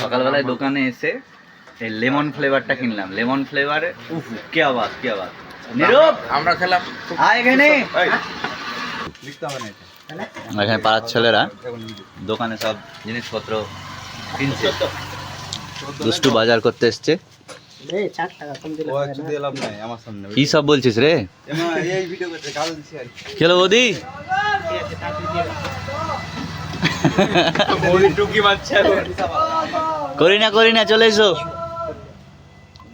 সকালবেলায় দোকানে এসে এই লেমন ফ্লেভারটা কিনলাম। লেমন ফ্লেভারে উফ কে আওয়াজ কে আওয়াজ। নীরব! আমরা খেলাম আয় এখানে। এখানে পাড়ার ছেলেরা দোকানে সব জিনিসপত্র কিনছে। দুষ্টু বাজার করতে এসছে। কি সব বলছিস রে। কেলো বৌদি। করি না করি না, চলে এসো।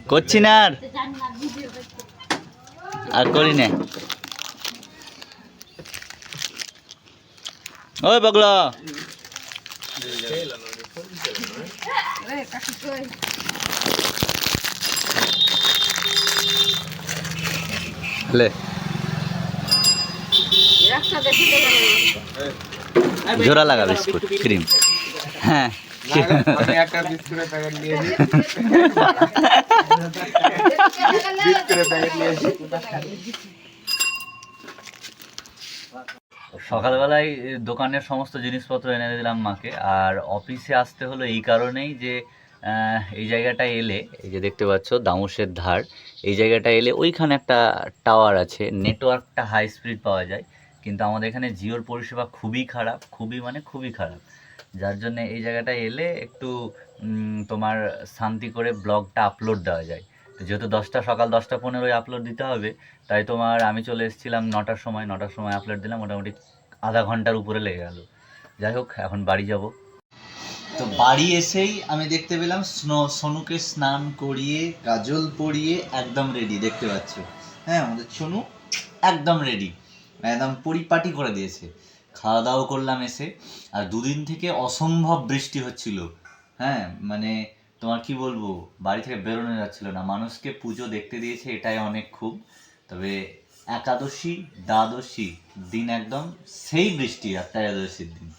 করছি না আর। আর করি না। ওই পাগলা লে। জোড়া লাগা বিস্কুট, ক্রিম। হ্যাঁ। সকালবেলায় দোকানের সমস্ত জিনিসপত্র এনে দিলাম মাকে, আর অফিসে আসতে হলো এই কারণেই যে এই জায়গাটায় এলে, এই যে দেখতে পাচ্ছ দামুশের ধার, এই জায়গাটা এলে ওইখানে একটা টাওয়ার আছে নেটওয়ার্কটা হাই স্পিড পাওয়া যায়। কিন্তু আমাদের এখানে জিওর পরিষেবা খুবই খারাপ, খুবই মানে খুবই খারাপ। যার জন্য এই জায়গাটায় এলে একটু তোমার শান্তি করে ব্লগটা আপলোড দেওয়া যায়। যেহেতু দশটা, সকাল দশটা পনেরোই আপলোড দিতে হবে, তাই তোমার আমি চলে এসেছিলাম নটার সময় নটার সময় আপলোড দিলাম, মোটামুটি আধা ঘণ্টার উপরে লেগে গেল। যাই হোক, এখন বাড়ি যাব। তো বাড়ি এসেই আমি দেখতে পেলাম স্নো- সোনুকে স্নান করিয়ে, কাজল পরিয়ে একদম রেডি দেখতে পাচ্ছ। হ্যাঁ আমাদের সোনু একদম রেডি একদম পরিপাটি করে দিয়েছে। খাওয়া দাওয়া করলাম এসে। আর দুদিন থেকে অসম্ভব বৃষ্টি হচ্ছিল। হ্যাঁ মানে তোমার কি বলব? বাড়ি থেকে বেরোনো যাচ্ছিল না। মানুষকে পুজো দেখতে দিয়েছে, এটাই অনেক খুব। তবে একাদশী, দ্বাদশী দিন একদম সেই বৃষ্টি আর ত্রয়োদশীর দিন।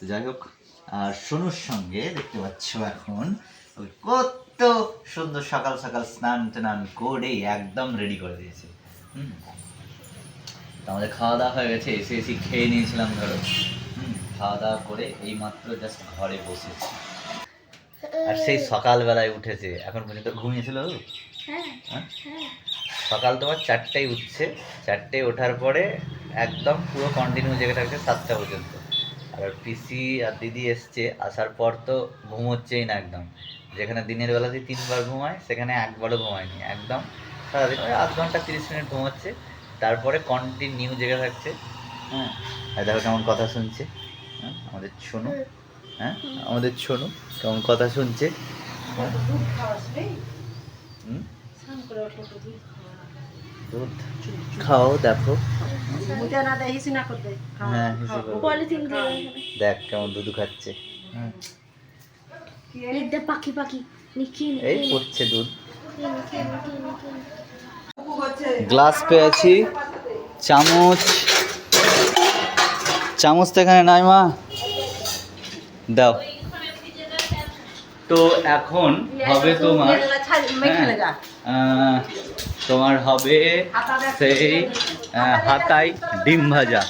তো যাই হোক, আর সোনুর সঙ্গে দেখতে পাচ্ছ এখন কত সুন্দর সকাল সকাল স্নান টান করে একদম রেডি করে দিয়েছে। হুম। তো আমাদের খাওয়া দাওয়া হয়ে গেছে এসে এসে খেয়ে নিয়েছিলাম ধরো। হুম খাওয়া দাওয়া করে এই মাত্র জাস্ট ঘরে বসেছি। আর সেই সকালবেলায় উঠেছে এখন পর্যন্ত ঘুমিয়েছিল ও? হ্যাঁ? সকাল তোমার চারটায় উঠছে চারটায় ওঠার পরে একদম পুরো কন্টিনিউ জেগে থাকছে সাতটা পর্যন্ত। আর পিসি আর দিদি এসছে আসার পর তো ঘুমোচ্ছেই না একদম। যেখানে দিনের বেলাতে তিনবার ঘুমায় সেখানে একবারও ঘুমায়নি একদম সারাদিন ওই আধ ঘণ্টা তিরিশ মিনিট ঘুমাচ্ছে। তারপরে কন্টিনিউ জেগে থাকছে। হ্যাঁ। আর দেখো কেমন কথা শুনছে। হ্যাঁ আমাদের শোনো হ্যাঁ আমাদের শোনো কেমন কথা শুনছে। হুম? দুধ খাও দেখো। হ্যাঁ দেখ কেমন দুধ খাচ্ছে। এখানে পাখি পাখি। এই পড়ছে দুধ। গ্লাস পেয়েছি চামচ। চামচ তো এখানে নাই মা। দাও। তো এখন হবে তোমার হ্যাঁ, তোমার হবে সেই হাতাই ডিম ভাজা।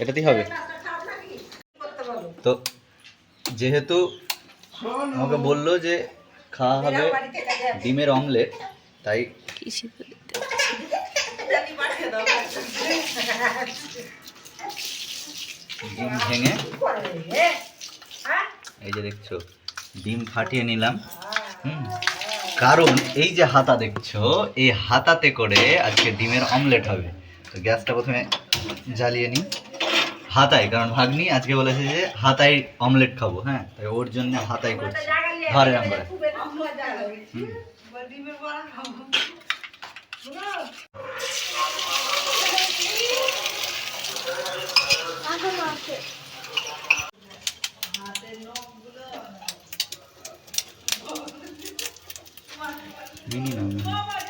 এটাতেই হবে। তো যেহেতু আমাকে বলল যে খাওয়া হবে ডিমের অমলেট তাই ডিম ভেঙে এই যে দেখছ ডিম ফাটিয়ে নিলাম। হুম। কারণ এই যে হাতা দেখছ এই হাতাতে করে আজকে ডিমের অমলেট হবে। তো গ্যাসটা প্রথমে জ্বালিয়ে নিই। হাতায় কারণ ভাগ্নি আজকে বলেছে যে হাতায় অমলেট খাব হ্যাঁ? তাই ওর জন্য হাতায় করছি। ঘরে রাম করে হুম। মিনি না, মিনি।